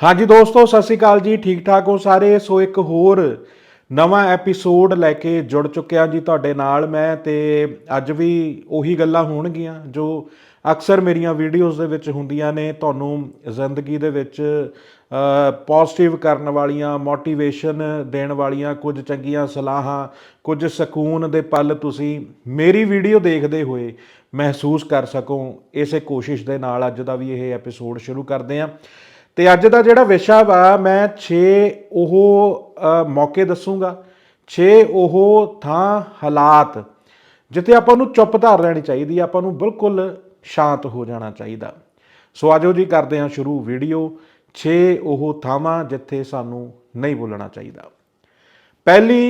ਹਾਂਜੀ ਦੋਸਤੋ, ਸਤਿ ਸ਼੍ਰੀ ਅਕਾਲ ਜੀ। ਠੀਕ ਠਾਕ ਹੋ ਸਾਰੇ? ਸੋ ਇੱਕ ਹੋਰ ਨਵਾਂ ਐਪੀਸੋਡ ਲੈ ਕੇ ਜੁੜ ਚੁੱਕਿਆ ਜੀ ਤੁਹਾਡੇ ਨਾਲ ਮੈਂ ਤੇ ਅੱਜ ਵੀ ਉਹੀ ਗੱਲਾਂ ਹੋਣਗੀਆਂ ਜੋ ਅਕਸਰ ਮੇਰੀਆਂ ਵੀਡੀਓਜ਼ ਦੇ ਵਿੱਚ ਹੁੰਦੀਆਂ ਨੇ। ਤੁਹਾਨੂੰ ਜ਼ਿੰਦਗੀ ਦੇ ਵਿੱਚ ਪੋਜ਼ਿਟਿਵ ਕਰਨ ਵਾਲੀਆਂ ਮੋਟੀਵੇਸ਼ਨ ਦੇਣ ਵਾਲੀਆਂ ਕੁਝ ਚੰਗੀਆਂ ਸਲਾਹਾਂ, ਕੁਝ ਸਕੂਨ ਦੇ ਪਲ ਤੁਸੀਂ ਮੇਰੀ ਵੀਡੀਓ ਦੇਖਦੇ ਹੋਏ ਮਹਿਸੂਸ ਕਰ ਸਕੋ। ਇਸੇ ਕੋਸ਼ਿਸ਼ ਦੇ ਨਾਲ ਅੱਜ ਦਾ ਵੀ ਇਹ ਐਪੀਸੋਡ ਸ਼ੁਰੂ ਕਰਦੇ ਹਾਂ ਤੇ ਅੱਜ ਦਾ ਜਿਹੜਾ ਵਿਸ਼ਾ ਵਾ, ਮੈਂ 6 ਉਹ ਮੌਕੇ ਦੱਸੂਗਾ। 6 ਉਹ ਥਾਂ ਹਾਲਾਤ, ਜਿੱਥੇ ਆਪਾਂ ਨੂੰ ਚੁੱਪ ਧਾਰ ਲੈਣੀ ਚਾਹੀਦੀ ਆ, ਆਪਾਂ ਨੂੰ ਬਿਲਕੁਲ ਸ਼ਾਂਤ ਹੋ ਜਾਣਾ ਚਾਹੀਦਾ। ਸੋ ਆਜੋ ਜੀ ਕਰਦੇ ਹਾਂ ਸ਼ੁਰੂ ਵੀਡੀਓ। 6 ਉਹ ਥਾਵਾਂ ਜਿੱਥੇ ਸਾਨੂੰ ਨਹੀਂ ਬੋਲਣਾ ਚਾਹੀਦਾ। ਪਹਿਲੀ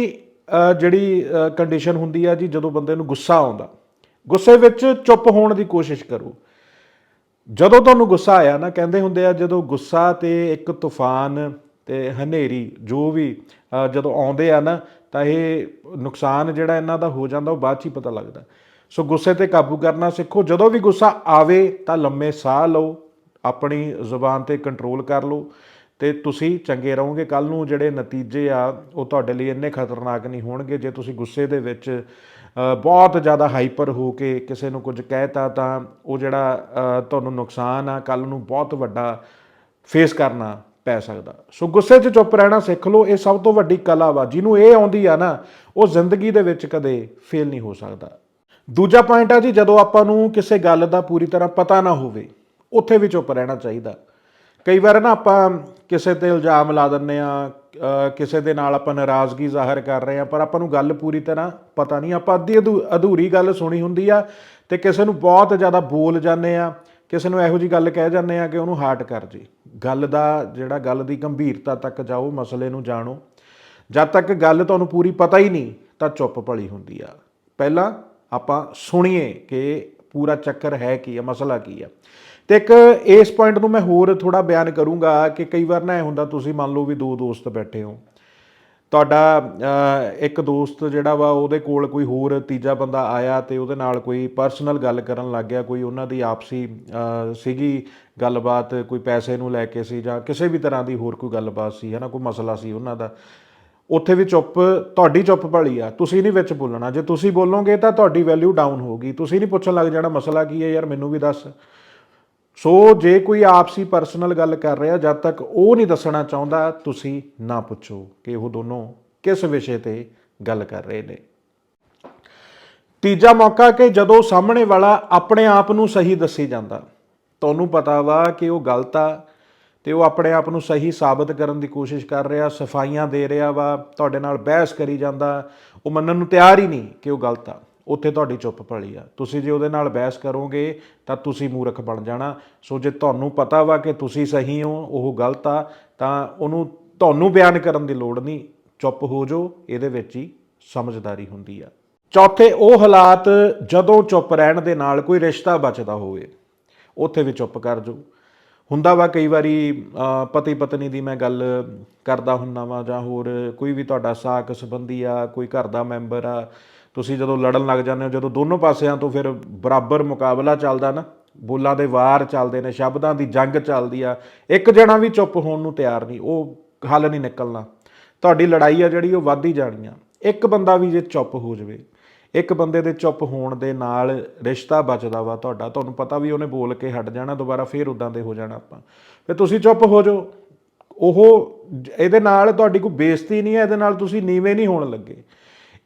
ਜਿਹੜੀ ਕੰਡੀਸ਼ਨ ਹੁੰਦੀ ਆ ਜੀ, ਜਦੋਂ ਬੰਦੇ ਨੂੰ ਗੁੱਸਾ ਆਉਂਦਾ, ਗੁੱਸੇ ਵਿੱਚ ਚੁੱਪ ਹੋਣ ਦੀ ਕੋਸ਼ਿਸ਼ ਕਰੋ। ਜਦੋਂ ਤੁਹਾਨੂੰ ਗੁੱਸਾ ਆਇਆ ਨਾ, ਕਹਿੰਦੇ ਹੁੰਦੇ ਆ, ਜਦੋਂ ਗੁੱਸਾ ਤੇ ਇੱਕ ਤੂਫਾਨ ਤੇ ਹਨੇਰੀ, ਜੋ ਵੀ ਜਦੋਂ ਆਉਂਦੇ ਆ ਨਾ, ਤਾਂ ਇਹ ਨੁਕਸਾਨ ਜਿਹੜਾ ਇਹਨਾਂ ਦਾ ਹੋ ਜਾਂਦਾ, ਉਹ ਬਾਅਦ ਚ ਹੀ ਪਤਾ ਲੱਗਦਾ। ਸੋ ਗੁੱਸੇ ਤੇ ਕਾਬੂ ਕਰਨਾ ਸਿੱਖੋ, ਜਦੋਂ ਵੀ ਗੁੱਸਾ ਆਵੇ ਤਾਂ ਲੰਮੇ ਸਾਹ ਲਓ, ਆਪਣੀ ਜ਼ੁਬਾਨ ਤੇ ਕੰਟਰੋਲ ਕਰ ਲਓ, ਤੇ ਤੁਸੀਂ ਚੰਗੇ ਰਹੋਗੇ। ਕੱਲ ਨੂੰ ਜਿਹੜੇ ਨਤੀਜੇ ਆ, ਉਹ ਤੁਹਾਡੇ ਲਈ ਇੰਨੇ ਖਤਰਨਾਕ ਨਹੀਂ ਹੋਣਗੇ, ਜੇ ਤੁਸੀਂ ਗੁੱਸੇ ਦੇ ਵਿੱਚ ਬਹੁਤ ਜ਼ਿਆਦਾ ਹਾਈਪਰ ਹੋ ਕੇ ਕਿਸੇ ਨੂੰ ਕੁਝ ਕਹਿਤਾ ਤਾਂ ਉਹ ਜਿਹੜਾ ਤੁਹਾਨੂੰ ਨੁਕਸਾਨ ਆ ਕੱਲ ਨੂੰ ਬਹੁਤ ਵੱਡਾ ਫੇਸ ਕਰਨਾ ਪੈ ਸਕਦਾ। ਸੋ ਗੁੱਸੇ 'ਚ ਚੁੱਪ ਰਹਿਣਾ ਸਿੱਖ ਲਓ, ਇਹ ਸਭ ਤੋਂ ਵੱਡੀ ਕਲਾ ਵਾ, ਜਿਹਨੂੰ ਇਹ ਆਉਂਦੀ ਆ ਨਾ, ਉਹ ਜ਼ਿੰਦਗੀ ਦੇ ਵਿੱਚ ਕਦੇ ਫੇਲ ਨਹੀਂ ਹੋ ਸਕਦਾ। ਦੂਜਾ ਪੁਆਇੰਟ ਆ ਜੀ, ਜਦੋਂ ਆਪਾਂ ਨੂੰ ਕਿਸੇ ਗੱਲ ਦਾ ਪੂਰੀ ਤਰ੍ਹਾਂ ਪਤਾ ਨਾ ਹੋਵੇ, ਉੱਥੇ ਵੀ ਚੁੱਪ ਰਹਿਣਾ ਚਾਹੀਦਾ। ਕਈ ਵਾਰ ਨਾ ਆਪਾਂ ਕਿਸੇ ਤੇ ਇਲਜ਼ਾਮ ਲਾ ਦਿੰਨੇ ਆ ਕਿਸੇ ਦੇ ਨਾਲ ਆਪਾਂ ਨਾਰਾਜ਼ਗੀ ਜ਼ਾਹਰ ਕਰ ਰਹੇ ਆ ਪਰ ਆਪਾਂ ਨੂੰ ਗੱਲ ਪੂਰੀ ਤਰ੍ਹਾਂ ਪਤਾ ਨਹੀਂ। ਆਪਾਂ ਅੱਧੀ ਅਧੂ- ਅਧੂਰੀ ਗੱਲ ਸੁਣੀ ਹੁੰਦੀ ਆ ਤੇ ਕਿਸੇ ਨੂੰ ਬਹੁਤ ਜ਼ਿਆਦਾ ਬੋਲ ਜਾਂਦੇ ਆ, ਕਿਸੇ ਨੂੰ ਇਹੋ ਜੀ ਗੱਲ ਕਹਿ ਜਾਂਦੇ ਆ ਕਿ ਉਹਨੂੰ ਹਾਰਟ ਕਰ ਜੀ। ਗੱਲ ਦਾ ਜਿਹੜਾ ਗੱਲ ਦੀ ਗੰਭੀਰਤਾ ਤੱਕ ਜਾਓ, ਮਸਲੇ ਨੂੰ ਜਾਣੋ। ਜਦ ਤੱਕ ਗੱਲ ਤੁਹਾਨੂੰ ਪੂਰੀ ਪਤਾ ਹੀ ਨਹੀਂ, ਤਾਂ ਚੁੱਪ ਭਲੀ ਹੁੰਦੀ ਆ। ਪਹਿਲਾਂ ਆਪਾਂ ਸੁਣੀਏ ਕਿ ਪੂਰਾ ਚੱਕਰ ਹੈ ਕੀ ਆ, ਮਸਲਾ ਕੀ ਆ। ਤੇ ਇੱਕ ਇਸ ਪੁਆਇੰਟ ਨੂੰ ਮੈਂ ਹੋਰ ਥੋੜਾ ਬਿਆਨ ਕਰੂੰਗਾ ਕਿ ਕਈ ਵਾਰ ਨਾ ਇਹ ਹੁੰਦਾ, ਤੁਸੀਂ ਮੰਨ ਲਓ ਵੀ ਦੋ ਦੋਸਤ ਬੈਠੇ ਹੋ। ਤੁਹਾਡਾ ਇੱਕ ਦੋਸਤ ਜਿਹੜਾ ਵਾ, ਉਹਦੇ ਕੋਲ ਕੋਈ ਹੋਰ ਤੀਜਾ ਬੰਦਾ ਆਇਆ ਤੇ ਉਹਦੇ ਨਾਲ ਕੋਈ ਪਰਸਨਲ ਗੱਲ ਕਰਨ ਲੱਗ ਗਿਆ, ਕੋਈ ਉਹਨਾਂ ਦੀ ਆਪਸੀ ਸੀਗੀ ਗੱਲਬਾਤ, ਕੋਈ ਪੈਸੇ ਨੂੰ ਲੈ ਕੇ ਸੀ ਜਾਂ ਕਿਸੇ ਵੀ ਤਰ੍ਹਾਂ ਦੀ ਹੋਰ ਕੋਈ ਗੱਲਬਾਤ ਸੀ ਹੈ ਨਾ ਕੋਈ ਮਸਲਾ ਸੀ ਉਹਨਾਂ ਦਾ। ਉੱਥੇ ਵੀ ਚੁੱਪ, ਤੁਹਾਡੀ ਚੁੱਪ ਭਲੀ ਆ, ਤੁਸੀਂ ਨਹੀਂ ਵਿੱਚ ਬੋਲਣਾ। ਜੇ ਤੁਸੀਂ ਬੋਲੋਗੇ ਤਾਂ ਤੁਹਾਡੀ ਵੈਲਿਊ ਡਾਊਨ ਹੋਊਗੀ। ਤੁਸੀਂ ਨਹੀਂ ਪੁੱਛਣ ਲੱਗ ਜਾਣਾ, ਮਸਲਾ ਕੀ ਹੈ, ਯਾਰ ਮੈਨੂੰ ਵੀ ਦੱਸ। ਸੋ ਜੇ ਕੋਈ ਆਪਸੀ ਪਰਸਨਲ ਗੱਲ ਕਰ ਰਿਹਾ, ਜਦ ਤੱਕ ਉਹ ਨਹੀਂ ਦੱਸਣਾ ਚਾਹੁੰਦਾ, ਤੁਸੀਂ ਨਾ ਪੁੱਛੋ ਕਿ ਉਹ ਦੋਨੋਂ ਕਿਸ ਵਿਸ਼ੇ ਤੇ ਗੱਲ ਕਰ ਰਹੇ ਨੇ। ਤੀਜਾ ਮੌਕਾ ਕਿ ਜਦੋਂ ਸਾਹਮਣੇ ਵਾਲਾ ਆਪਣੇ ਆਪ ਨੂੰ ਸਹੀ ਦੱਸੀ ਜਾਂਦਾ, ਤੁਹਾਨੂੰ ਪਤਾ ਵਾ ਕਿ ਉਹ ਗਲਤ ਆ ਤੇ ਉਹ ਆਪਣੇ ਆਪ ਨੂੰ ਸਹੀ ਸਾਬਤ ਕਰਨ ਦੀ ਕੋਸ਼ਿਸ਼ ਕਰ ਰਿਹਾ, ਸਫਾਈਆਂ ਦੇ ਰਿਹਾ ਵਾ, ਤੁਹਾਡੇ ਨਾਲ ਬਹਿਸ ਕਰੀ ਜਾਂਦਾ, ਉਹ ਮੰਨਣ ਨੂੰ ਤਿਆਰ ਹੀ ਨਹੀਂ ਕਿ ਉਹ ਗਲਤ ਆ। ਉੱਥੇ ਤੁਹਾਡੀ ਚੁੱਪ ਭਲੀ ਆ। ਤੁਸੀਂ ਜੇ ਉਹਦੇ ਨਾਲ ਬਹਿਸ ਕਰੋਗੇ ਤਾਂ ਤੁਸੀਂ ਮੂਰਖ ਬਣ ਜਾਣਾ। ਸੋ ਜੇ ਤੁਹਾਨੂੰ ਪਤਾ ਵਾ ਕਿ ਤੁਸੀਂ ਸਹੀ ਹੋ, ਉਹ ਗਲਤ ਆ, ਤਾਂ ਉਹਨੂੰ ਤੁਹਾਨੂੰ ਬਿਆਨ ਕਰਨ ਦੀ ਲੋੜ ਨਹੀਂ। ਚੁੱਪ ਹੋ ਜਾਓ, ਇਹਦੇ ਵਿੱਚ ਹੀ ਸਮਝਦਾਰੀ ਹੁੰਦੀ ਆ। ਚੌਥੇ, ਉਹ ਹਾਲਾਤ ਜਦੋਂ ਚੁੱਪ ਰਹਿਣ ਦੇ ਨਾਲ ਕੋਈ ਰਿਸ਼ਤਾ ਬਚਦਾ ਹੋਵੇ, ਉੱਥੇ ਵੀ ਚੁੱਪ ਕਰ ਜਾਓ। ਹੁੰਦਾ ਵਾ ਕਈ ਵਾਰੀ ਪਤੀ ਪਤਨੀ ਦੀ ਮੈਂ ਗੱਲ ਕਰਦਾ ਹੁੰਨਾ ਵਾ ਜਾਂ ਹੋਰ ਕੋਈ ਵੀ ਤੁਹਾਡਾ ਸਾਕ ਸੰਬੰਧੀ ਆ, ਕੋਈ ਘਰ ਦਾ ਮੈਂਬਰ ਆ ਤੁਸੀਂ ਜਦੋਂ ਲੜਨ ਲੱਗ ਜਾਂਦੇ ਹੋ, ਜਦੋਂ ਦੋਨੋਂ ਪਾਸਿਆਂ ਤੋਂ ਫਿਰ ਬਰਾਬਰ ਮੁਕਾਬਲਾ ਚੱਲਦਾ ਨਾ, ਬੋਲਾਂ ਦੇ ਵਾਰ ਚੱਲਦੇ ਨੇ, ਸ਼ਬਦਾਂ ਦੀ ਜੰਗ ਚੱਲਦੀ ਆ, ਇੱਕ ਜਣਾ ਵੀ ਚੁੱਪ ਹੋਣ ਨੂੰ ਤਿਆਰ ਨਹੀਂ, ਉਹ ਹੱਲ ਨਹੀਂ ਨਿਕਲਣਾ। ਤੁਹਾਡੀ ਲੜਾਈ ਆ ਜਿਹੜੀ, ਉਹ ਵੱਧ ਹੀ ਜਾਣੀ ਆ। ਇੱਕ ਬੰਦਾ ਵੀ ਜੇ ਚੁੱਪ ਹੋ ਜਾਵੇ, ਇੱਕ ਬੰਦੇ ਦੇ ਚੁੱਪ ਹੋਣ ਦੇ ਨਾਲ ਰਿਸ਼ਤਾ ਬਚਦਾ ਵਾ ਤੁਹਾਡਾ, ਤੁਹਾਨੂੰ ਪਤਾ ਵੀ ਉਹਨੇ ਬੋਲ ਕੇ ਹਟ ਜਾਣਾ, ਦੁਬਾਰਾ ਫੇਰ ਉਦਾਂ ਦੇ ਹੋ ਜਾਣਾ ਆਪਾਂ। ਫਿਰ ਤੁਸੀਂ ਚੁੱਪ ਹੋ ਜਾਓ, ਉਹ, ਇਹਦੇ ਨਾਲ ਤੁਹਾਡੀ ਕੋਈ ਬੇਇੱਜ਼ਤੀ ਨਹੀਂ ਹੈ ਇਹਦੇ ਨਾਲ ਤੁਸੀਂ ਨੀਵੇਂ ਨਹੀਂ ਹੋਣ ਲੱਗੇ।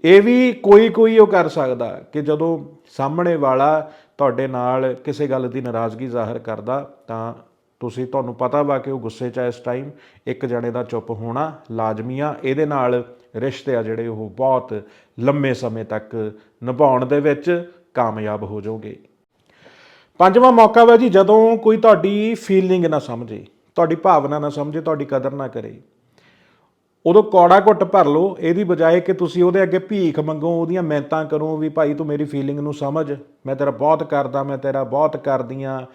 ਇਹ ਵੀ ਕੋਈ ਕੋਈ ਉਹ ਕਰ ਸਕਦਾ ਕਿ ਜਦੋਂ ਸਾਹਮਣੇ ਵਾਲਾ ਤੁਹਾਡੇ ਨਾਲ ਕਿਸੇ ਗੱਲ ਦੀ ਨਾਰਾਜ਼ਗੀ ਜ਼ਾਹਰ ਕਰਦਾ ਤਾਂ ਤੁਸੀਂ ਤੁਹਾਨੂੰ ਪਤਾ ਵਾ ਕਿ ਉਹ ਗੁੱਸੇ 'ਚ ਆ ਇਸ ਟਾਈਮ ਇੱਕ ਜਣੇ ਦਾ ਚੁੱਪ ਹੋਣਾ ਲਾਜ਼ਮੀ ਆ। ਇਹਦੇ ਨਾਲ ਰਿਸ਼ਤੇ ਆ ਜਿਹੜੇ ਉਹ ਬਹੁਤ ਲੰਮੇ ਸਮੇਂ ਤੱਕ ਨਿਭਾਉਣ ਦੇ ਵਿੱਚ ਕਾਮਯਾਬ ਹੋ ਜਾਓਗੇ। ਪੰਜਵਾਂ ਮੌਕਾ ਵਾ ਜੀ, ਜਦੋਂ ਕੋਈ ਤੁਹਾਡੀ ਫੀਲਿੰਗ ਨਾ ਸਮਝੇ, ਤੁਹਾਡੀ ਭਾਵਨਾ ਨਾ ਸਮਝੇ, ਤੁਹਾਡੀ ਕਦਰ ਨਾ ਕਰੇ। ਉਦੋਂ ਕੌੜਾ ਘੁੱਟ ਭਰ ਲਓ, ਇਹਦੀ ਬਜਾਏ ਕਿ ਤੁਸੀਂ ਉਹਦੇ ਅੱਗੇ ਭੀਖ ਮੰਗੋ, ਉਹਦੀਆਂ ਮਿਹਨਤਾਂ ਕਰੋ ਵੀ ਭਾਈ ਤੂੰ ਮੇਰੀ ਫੀਲਿੰਗ ਨੂੰ ਸਮਝ, ਮੈਂ ਤੇਰਾ ਬਹੁਤ ਕਰਦਾ, ਮੈਂ ਤੇਰਾ ਬਹੁਤ ਕਰਦੀ ਆ।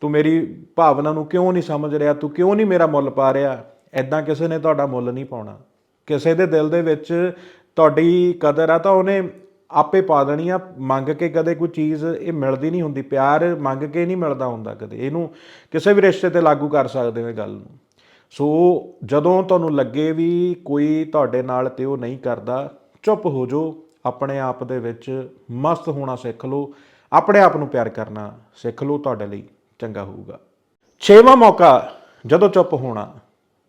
ਤੂੰ ਮੇਰੀ ਭਾਵਨਾ ਨੂੰ ਕਿਉਂ ਨਹੀਂ ਸਮਝ ਰਿਹਾ, ਤੂੰ ਕਿਉਂ ਨਹੀਂ ਮੇਰਾ ਮੁੱਲ ਪਾ ਰਿਹਾ? ਐਦਾਂ ਕਿਸੇ ਨੇ ਤੁਹਾਡਾ ਮੁੱਲ ਨਹੀਂ ਪਾਉਣਾ। ਕਿਸੇ ਦੇ ਦਿਲ ਦੇ ਵਿੱਚ ਤੁਹਾਡੀ ਕਦਰ ਆ ਤਾਂ ਉਹਨੇ ਆਪੇ ਪਾ ਦੇਣੀ ਆ, ਮੰਗ ਕੇ ਕਦੇ ਕੋਈ ਚੀਜ਼ ਇਹ ਮਿਲਦੀ ਨਹੀਂ ਹੁੰਦੀ, ਪਿਆਰ ਮੰਗ ਕੇ ਨਹੀਂ ਮਿਲਦਾ ਹੁੰਦਾ ਕਦੇ। ਇਹਨੂੰ ਕਿਸੇ ਵੀ ਰਿਸ਼ਤੇ ਤੇ ਲਾਗੂ ਕਰ ਸਕਦੇ ਹੋ ਇਹ ਗੱਲ ਨੂੰ। ਸੋ ਜਦੋਂ ਤੁਹਾਨੂੰ ਲੱਗੇ ਵੀ ਕੋਈ ਤੁਹਾਡੇ ਨਾਲ ਤੇ ਉਹ ਨਹੀਂ ਕਰਦਾ, ਚੁੱਪ ਹੋ ਜਾਓ, ਆਪਣੇ ਆਪ ਦੇ ਵਿੱਚ ਮਸਤ ਹੋਣਾ ਸਿੱਖ ਲਓ, ਆਪਣੇ ਆਪ ਨੂੰ ਪਿਆਰ ਕਰਨਾ ਸਿੱਖ ਲਓ, ਤੁਹਾਡੇ ਲਈ ਚੰਗਾ ਹੋਊਗਾ। ਛੇਵਾਂ ਮੌਕਾ, ਜਦੋਂ ਚੁੱਪ ਹੋਣਾ,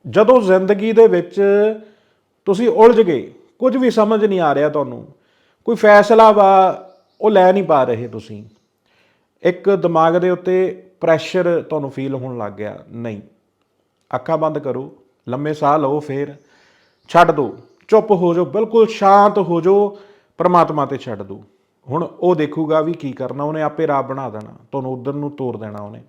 ਜਦੋਂ ਜ਼ਿੰਦਗੀ ਦੇ ਵਿੱਚ ਤੁਸੀਂ ਉਲਝ ਗਏ, ਕੁਝ ਵੀ ਸਮਝ ਨਹੀਂ ਆ ਰਿਹਾ ਤੁਹਾਨੂੰ, ਕੋਈ ਫੈਸਲਾ ਵਾ, ਉਹ ਲੈ ਨਹੀਂ ਪਾ ਰਹੇ ਤੁਸੀਂ। ਇੱਕ ਦਿਮਾਗ ਦੇ ਉੱਤੇ ਪ੍ਰੈਸ਼ਰ ਤੁਹਾਨੂੰ ਫੀਲ ਹੋਣ ਲੱਗ ਗਿਆ, ਨਹੀਂ। ਅੱਖਾਂ ਬੰਦ ਕਰੋ, ਲੰਮੇ ਸਾਹ ਲਓ ਫੇਰ, ਛੱਡ ਦਿਓ ਚੁੱਪ ਹੋ ਜਾਓ, ਬਿਲਕੁਲ ਸ਼ਾਂਤ ਹੋ ਜਾਓ, ਪਰਮਾਤਮਾ ਤੇ ਛੱਡ ਦਿਓ ਹੁਣ ਉਹ ਦੇਖੂਗਾ ਵੀ ਕੀ ਕਰਨਾ, ਉਹਨੇ ਆਪੇ ਰਾਹ ਬਣਾ ਦੇਣਾ, ਤੁਹਾਨੂੰ ਉਧਰ ਨੂੰ ਤੋਰ ਦੇਣਾ ਉਹਨੇ।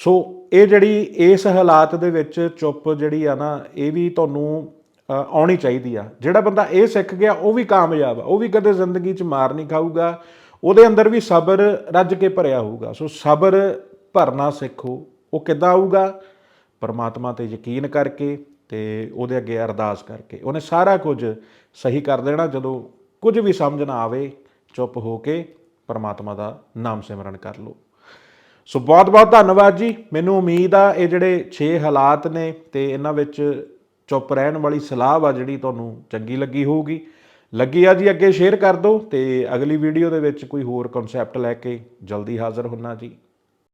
ਸੋ ਇਹ ਜਿਹੜੀ ਇਸ ਹਾਲਾਤ ਦੇ ਵਿੱਚ ਚੁੱਪ ਜਿਹੜੀ ਆ ਨਾ, ਇਹ ਵੀ ਤੁਹਾਨੂੰ ਆਉਣੀ ਚਾਹੀਦੀ ਆ। ਜਿਹੜਾ ਬੰਦਾ ਇਹ ਸਿੱਖ ਗਿਆ, ਉਹ ਵੀ ਕਾਮਯਾਬ ਆ, ਉਹ ਵੀ ਕਦੇ ਜ਼ਿੰਦਗੀ 'ਚ ਮਾਰ ਨਹੀਂ ਖਾਊਗਾ, ਉਹਦੇ ਅੰਦਰ ਵੀ ਸਬਰ ਰੱਜ ਕੇ ਭਰਿਆ ਹੋਊਗਾ। ਸੋ ਸਬਰ ਭਰਨਾ ਸਿੱਖੋ, ਉਹ ਕਿੱਦਾਂ ਆਊਗਾ? ਪਰਮਾਤਮਾ ਤੇ ਯਕੀਨ ਕਰਕੇ ਤੇ ਉਹਦੇ ਅੱਗੇ ਅਰਦਾਸ ਕਰਕੇ। ਉਹਨੇ ਸਾਰਾ ਕੁਝ ਸਹੀ ਕਰ ਦੇਣਾ, ਜਦੋਂ ਕੁਝ ਵੀ ਸਮਝ ਨਾ ਆਵੇ, ਚੁੱਪ ਹੋ ਕੇ ਪਰਮਾਤਮਾ ਦਾ ਨਾਮ ਸਿਮਰਨ ਕਰ ਲਓ। ਸੋ ਬਹੁਤ ਬਹੁਤ ਧੰਨਵਾਦ ਜੀ। ਮੈਨੂੰ ਉਮੀਦ ਆ ਇਹ ਜਿਹੜੇ 6 ਹਾਲਾਤ ਨੇ ਤੇ ਇਹਨਾਂ ਵਿੱਚ ਚੁੱਪ ਰਹਿਣ ਵਾਲੀ ਸਲਾਹ ਆ ਜਿਹੜੀ ਤੁਹਾਨੂੰ ਚੰਗੀ ਲੱਗੀ ਹੋਊਗੀ। ਲੱਗੀ ਆ ਜੀ, ਅੱਗੇ ਸ਼ੇਅਰ ਕਰ ਦਿਓ ਤੇ ਅਗਲੀ ਵੀਡੀਓ ਦੇ ਵਿੱਚ ਕੋਈ ਹੋਰ ਕਨਸੈਪਟ ਲੈ ਕੇ ਜਲਦੀ ਹਾਜ਼ਰ ਹੁੰਨਾ ਜੀ।